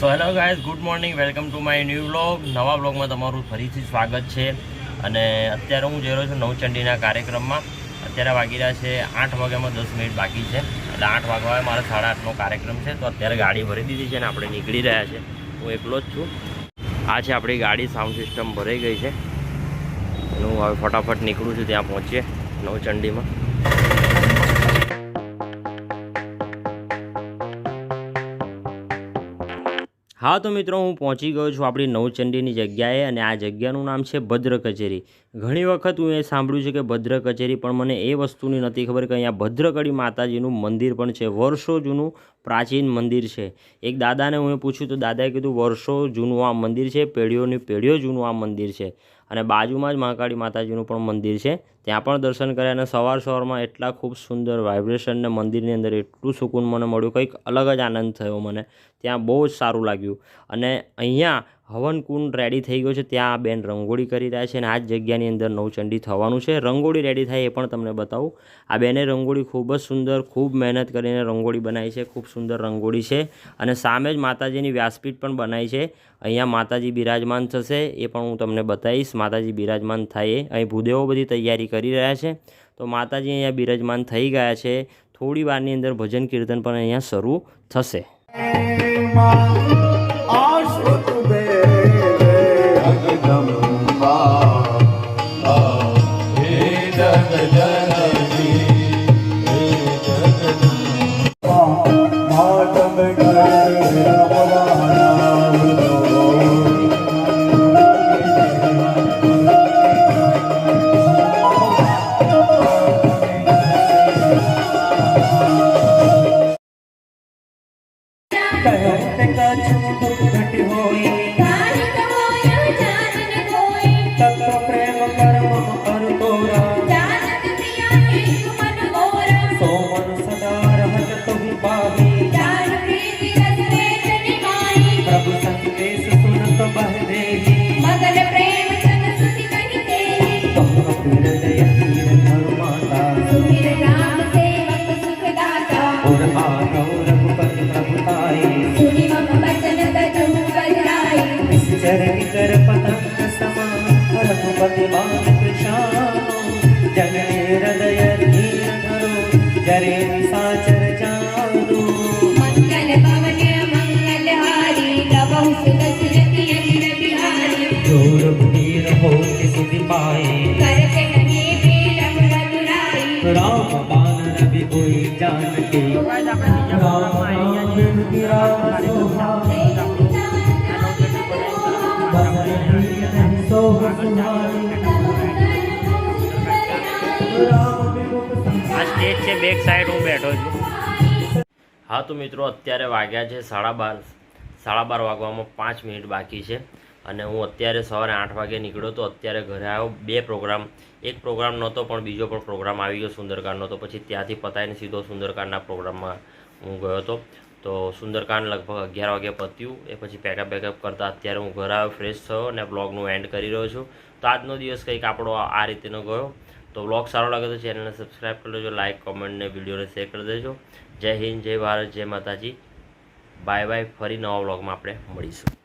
So hello guys good morning welcome to my new vlog નવા વ્લોગમાં તમારું ફરીથી સ્વાગત છે. અને અત્યારે હું જઈ રહ્યો છું નવચંડીના કાર્યક્રમમાં. અત્યારે વાગી રહ્યા છે આઠ વાગ્યામાં દસ મિનિટ બાકી છે. એટલે આઠ વાગવા મારે સાડા આઠનો કાર્યક્રમ છે. તો અત્યારે ગાડી ભરી દીધી છે અને આપણે નીકળી રહ્યા છે. હું એકલો જ છું. આ છે આપણી ગાડી સાઉન્ડ સિસ્ટમ ભરાઈ ગઈ છે. હું હવે ફટાફટ નીકળું છું, ત્યાં પહોંચીએ નવચંડીમાં. હા તો મિત્રો, હું પહોંચી ગયો છું આપણી નવચંડીની જગ્યાએ અને આ જગ્યાનું નામ છે ભદ્ર કચેરી. ઘણી વખત હું એ સાંભળ્યું છે કે ભદ્ર કચેરી, પણ મને એ વસ્તુની નથી ખબર કે અહીંયા ભદ્રકળી માતાજીનું મંદિર પણ છે. વર્ષો જૂનું પ્રાચીન મંદિર છે. એક દાદાને હું પૂછ્યું, તો દાદાએ કીધું, વર્ષો જૂનું આ મંદિર છે, પેઢીઓની પેઢીઓ જૂનું આ મંદિર છે. અને બાજુમાં જ મહાકાળી માતાજીનું પણ મંદિર છે. ત્યાં પણ દર્શન કર્યા અને સવાર સવારમાં એટલા ખૂબ સુંદર વાઇબ્રેશન ને મંદિરની અંદર એટલું સુકૂન મને મળ્યું. કંઈક અલગ જ આનંદ થયો મને. ત્યાં બહુ જ સારું લાગ્યું. અને અહીંયા હવનકુંડ રેડી થઈ ગયો છે. ત્યાં આ બેન રંગોળી કરી રહ્યા છે અને આ જ જગ્યાની અંદર નવચંડી થવાનું છે. રંગોળી રેડી થાય એ પણ તમને બતાવું. આ બેને રંગોળી ખૂબ જ સુંદર, ખૂબ મહેનત કરીને રંગોળી બનાવી છે. ખૂબ સુંદર રંગોળી છે અને સામે જ માતાજીની વ્યાસપીઠ પણ બનાવી છે. અહીંયા માતાજી બિરાજમાન થશે એ પણ હું તમને બતાવીશ. માતાજી બિરાજમાન થાય અહીં ભૂદેવો બધી તૈયારી કરી રહ્યા છે. તો માતાજી અહીંયા બિરાજમાન થઈ ગયા છે. થોડી વારની અંદર ભજન કીર્તન પણ અહીંયા શરૂ થશે. કારિક राम बाण रवि कोई जानकी राम नाम बिनु राम सुहाए बंदे प्रिय सोह सुहाए राम बिनु આ સ્ટેજ છે બેક સાઈડ હું બેઠો છું હા તો મિત્રો અત્યારે વાગ્યા છે સાડા બાર સાડા બાર વાગવામાં પાંચ મિનિટ બાકી છે. અને હું અત્યારે સવારે આઠ વાગે નીકળ્યો તો અત્યારે ઘરે આવ્યો. બે પ્રોગ્રામ. એક પ્રોગ્રામ નહોતો, પણ બીજો પણ પ્રોગ્રામ આવી ગયો સુંદરકાંડનો. તો પછી ત્યાંથી પતાવીને સીધો સુંદરકાંડના પ્રોગ્રામમાં હું ગયો હતો. તો સુંદરકાંડ લગભગ અગિયાર વાગે પત્યું. એ પછી પેકઅપ બેકઅપ કરતાં અત્યારે હું ઘરે આવ્યો ફ્રેશ થયો અને બ્લોગનું એન્ડ કરી રહ્યો છું. તો આજનો દિવસ કંઈક આપણો આ રીતેનો ગયો. તો બ્લોગ સારો લાગે તો ચેનલને સબસ્ક્રાઈબ કરી લેજો લાઇક કોમેન્ટ ને વિડીયોને શેર કરી દેજો. જય હિન્દ, જય ભારત, જય માતાજી. બાય બાય ફરી નવા બ્લોગમાં આપણે મળીશું.